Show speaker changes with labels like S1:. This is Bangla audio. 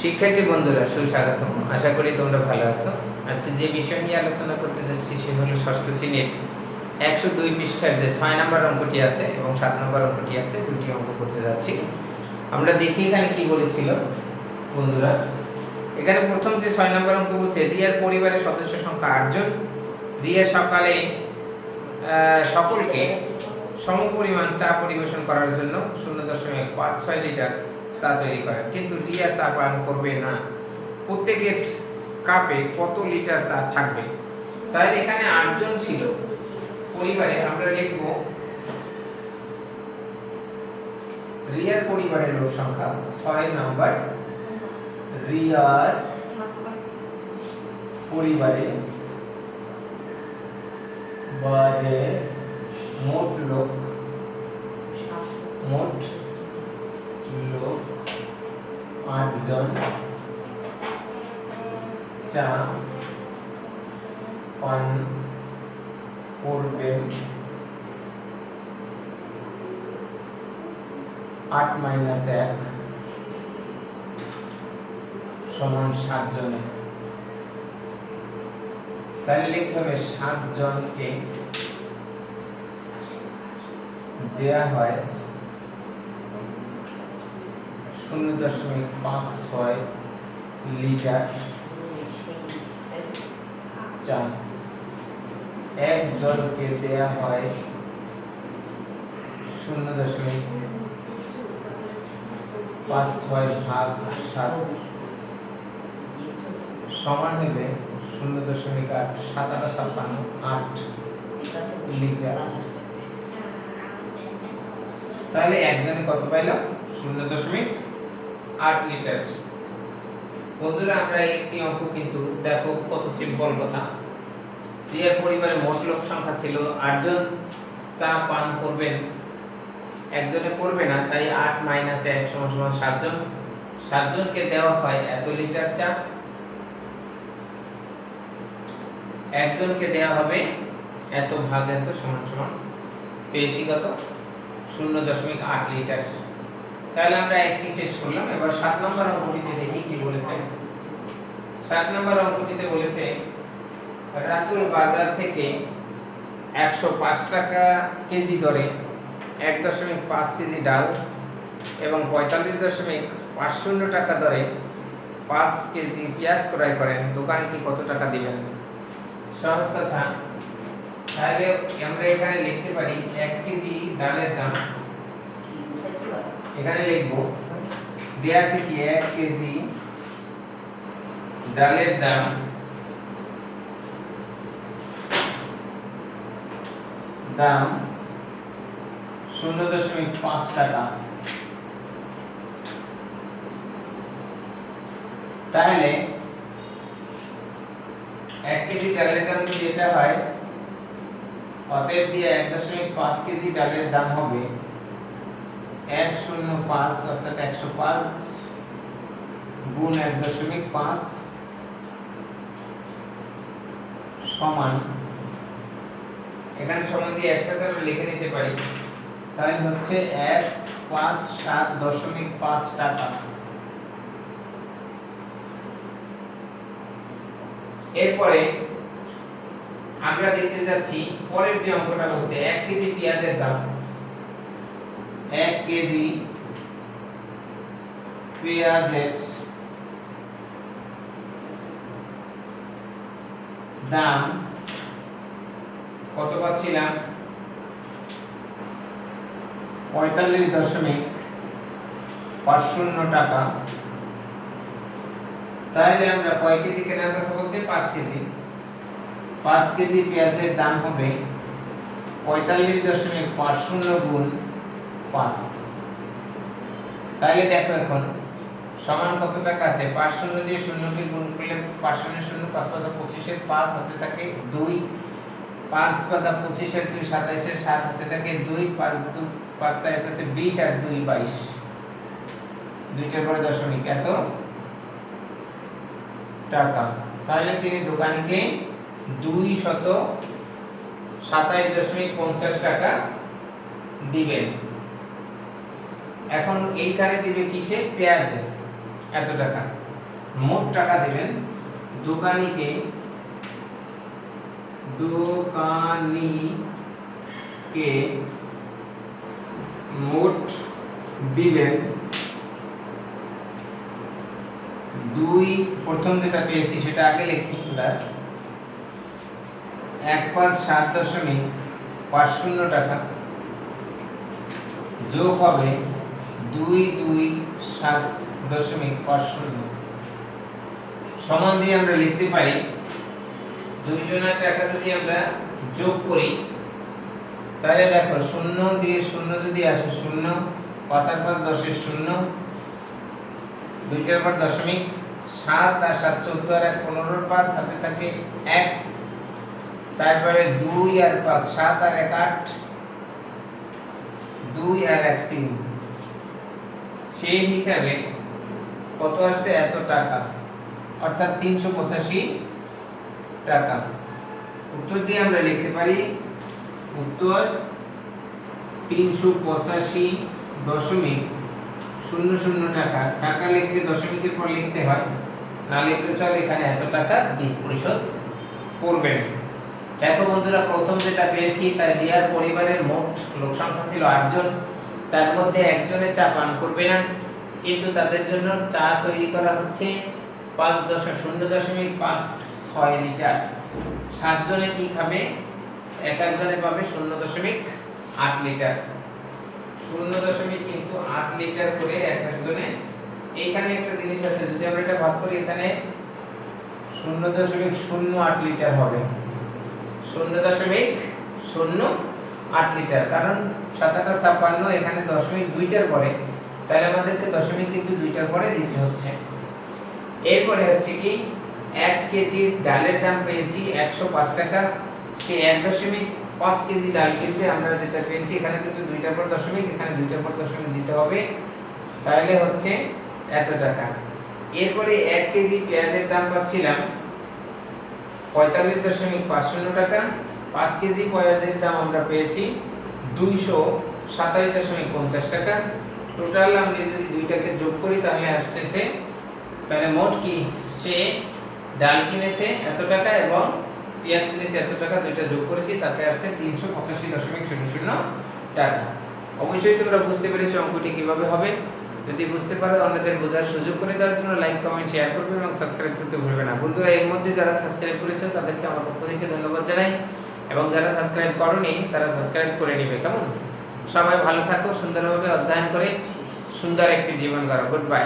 S1: শিক্ষার্থী বন্ধুরা, সুস্বাগতম। আশা করি তোমরা ভালো আছো। আজকে যে বিষয় নিয়ে আলোচনা করতে যাচ্ছি সে হলো ষষ্ঠ শ্রেণির একশো দুই পৃষ্ঠার যে ছয় নম্বর অঙ্কটি আছে এবং সাত নম্বর অঙ্কটি আছে, দুটি অঙ্ক করতে যাচ্ছি। আমরা দেখি এখানে কি বলেছিল, বন্ধুরা। এখানে প্রথম যে ছয় নম্বর অঙ্ক বলছে, রিয়ার পরিবারের সদস্য সংখ্যা আটজন রিয়া সকালে সকলকে সমপরিমাণ চা পরিবেশন করার জন্য শূন্য দশমিক পাঁচ ছয় লিটার চা তৈরি করেন কিন্তু রিয়া চা পান করবে না। প্রত্যেকের কাপে কত লিটার চা থাকবে? তাহলে এখানে আটজন ছিল। পরিবারে আমরা লিখব, রিয়ার পরিবারের লোক সংখ্যা ছয় নাম্বার। রিয়ার পরিবারে বারে মোট লোক মোট লোক আটজন চা পান করবেন। আট মাইনাস এক সমান সাত জনে তাহলে লিখতে হবে সাত জনকে দেয়া হয় শূন্য দশমিক পাঁচ ছয় লিটার চা একজনকে দেয়া হয় শূন্য দশমিক পাঁচ ছয় ভাগ সাত। সমান হবে শূন্য দশমিক আট সাত আটা ছাপ্পান্ন আট লিটার। তাহলে একজনে কত পাইলাম শূন্য দশমিক আট লিটার বন্ধুরা, আমরা একটি অঙ্ক কিন্তু দেখো কত সিম্পল কথা। রিয়ার পরিবারে মোট লোক সংখ্যা ছিল আটজন। চা পান করবেন। একজনে করবে না, তাই আট মাইনাস এক সমান সমান সাতজন। সাতজনকে দেওয়া হয় এত লিটার চা। একজনকে দেওয়া হবে এত ভাগ এত সমান সমান। পেয়েছি কত? শূন্য দশমিক আট লিটার। তাহলে আমরা একটি শেষ করলাম। এবার সাত নম্বর অঙ্কটিতে দেখি কি বলেছে। সাত নম্বর অঙ্কটিতে বলেছে, রাতুল বাজার থেকে একশো পাঁচ টাকা কেজি দরে এক দশমিক পাঁচ কেজি ডাল এবং পঁয়তাল্লিশ দশমিক পাঁচ শূন্য টাকা দরে পাঁচ কেজি পেঁয়াজ ক্রয় করেন। দোকানে কি কত টাকা দিবেন? সহজ কথা। তাহলে আমরা এখানে লিখতে পারি, এক কেজি ডালের দাম। এখানে লিখব দেয়া আছে কি, এক কেজি ডালের দাম দাম শূন্য দশমিক পাঁচ টাকা। তাহলে এক কেজি ডালের দাম যদি এটা হয়? অতএব দিয়ে এক দশমিক পাঁচ কেজি ডালের দাম হবে এক শূন্য পাঁচ অর্থাৎ একশো পাঁচ গুণ এক দশমিক পাঁচ সমান। এখানে সমান দিয়ে একসাথে আমরা লিখে নিতে পারি। তাহলে হচ্ছে এক পাঁচ সাত দশমিক পাঁচ টাকা। এরপরে আমরা দেখতে যাচ্ছি পরের যে অঙ্কটা বলছে এক কেজি পেঁয়াজের দাম। এক কেজি পেঁয়াজের দাম কত পাচ্ছিলাম? পঁয়তাল্লিশ দশমিক পাঁচ শূন্য টাকা। তাহলে আমরা কয় কেজি কেনার কথা বলছি? পাঁচ কেজি। পাঁচ কেজি পেঁয়াজের দাম হবে পঁয়তাল্লিশ দশমিক পাঁচ শূন্য গুণ পাঁচ। তাহলে দেখো এখন, সমান কত টাকা আছে? পাঁচ শূন্য দিয়ে শূন্যকে গুণ করলে পাঁচ শূন্য শূন্য পাঁচ পাঁচ পঁচিশের পাঁচ হাতে থাকে দুই। পাঁচ পাঁচ পঁচিশের দুই সাতাইশের সাত হাতে থাকে দুই। পাঁচ দু, পাঁচ বিশ আর দুই বাইশ। দুইটার পরে দশমিক এত টাকা। তাহলে তিনি দোকানিকে দুই শত সাতাইশ দশমিক পঞ্চাশ টাকা দিবেন। এখন এইখানে দিবে কিসে? পেঁয়াজে। এত টাকা। মোট টাকা দিবেন দোকানিকে দোকানিকে মোট দিবেন দুই, প্রথম যেটা পেয়েছি সেটা আগে লিখি আমরা। এক পাঁচ সাত দশমিক পাঁচ শূন্য টাকা। যোগ হবে দুই দুই সাত দশমিক পাঁচ শূন্য। সমান দিয়ে আমরা লিখতে পারি, দুইজনের টাকা যদি আমরা যোগ করি, তাহলে দেখো শূন্য দিয়ে শূন্য যদি আসে শূন্য, পাঁচ আর পাঁচ দশের শূন্য, দুইটার পর দশমিক সাত আর সাত চোদ্দ আর এক পনেরোর পাঁচ হাতে থাকে এক। তারপরে দুই আর পাঁচ, সাত আর এক আট, দুই আর এক তিন। সেই হিসাবে কত আসছে? এত টাকা। অর্থাৎ তিনশো পঁচাশি টাকা। উত্তর দিয়ে আমরা লিখতে পারি, উত্তর তিনশো পঁচাশি দশমিক শূন্য শূন্য টাকা। টাকা লিখলে দশমিকের পর লিখতে হয়। না লিখলে চলে এখানে এত টাকা দিন পরিশোধ করবেন দেখো বন্ধুরা, প্রথম যেটা পেয়েছি তার রিয়ার পরিবারের মোট লোক সংখ্যা ছিল আটজন। তার মধ্যে একজনে চা পান করবে না। কিন্তু তাদের জন্য চা তৈরি করা হচ্ছে পাঁচ দশমিক শূন্য দশমিক পাঁচ ছয় লিটার। সাতজনে কি খাবে? এক একজনে পাবে শূন্য দশমিক আট লিটার। শূন্য দশমিক কিন্তু আট লিটার করে এক একজনে। এইখানে একটা জিনিস আছে, যদি আমরা এটা ভাগ করি, এখানে শূন্য দশমিক শূন্য আট লিটার হবে। শূন্য দশমিক শূন্য আট লিটার। কারণ সাত আটা ছাপ্পান্ন, এখানে দশমিক দুইটার পরে, তাহলে আমাদেরকে দশমিক কিন্তু দুইটার পরে দিতে হচ্ছে। এরপরে হচ্ছে কি, এক কেজি ডালের দাম পেয়েছি একশো পাঁচ টাকা। সে এক দশমিক পাঁচ কেজি ডাল কিনবে আমরা যেটা পেয়েছি, এখানে কিন্তু দুইটার পর দশমিক, এখানে দুইটার পর দশমিক দিতে হবে। তাহলে হচ্ছে এত টাকা। এরপরে এক কেজি পেঁয়াজের দাম পাচ্ছিলাম পঁয়তাল্লিশ দশমিক পাঁচ শূন্য টাকা। পাঁচ কেজি পেঁয়াজের দাম আমরা পেয়েছি দুইশো সাতাশ দশমিক পঞ্চাশ টাকা। টোটাল আমরা যদি দুইটাকে যোগ করি, তাহলে আসতেছে, তাহলে মোট কি? সে ডাল কিনেছে এত টাকা এবং পেঁয়াজ কিনেছে এত টাকা, দুইটা যোগ করেছি, তাতে আসছে তিনশো পঁচাশি দশমিক শূন্য শূন্য টাকা। অবশ্যই তোমরা বুঝতে পেরেছ অঙ্কটি কীভাবে হবে। যদি বুঝতে পারো, অন্যদের বোঝার সুযোগ করে দেওয়ার জন্য লাইক কমেন্ট শেয়ার করবে এবং সাবস্ক্রাইব করতে ভুলবে না। বন্ধুরা, এর মধ্যে যারা সাবস্ক্রাইব করেছে, তাদেরকে আমার পক্ষ থেকে ধন্যবাদ জানাই। এবং যারা সাবস্ক্রাইব করনি, তারা সাবস্ক্রাইব করে নিবে, কেমন? সবাই ভালো থাকো, সুন্দরভাবে অধ্যয়ন করে, সুন্দর একটি জীবন গড়ো। Good bye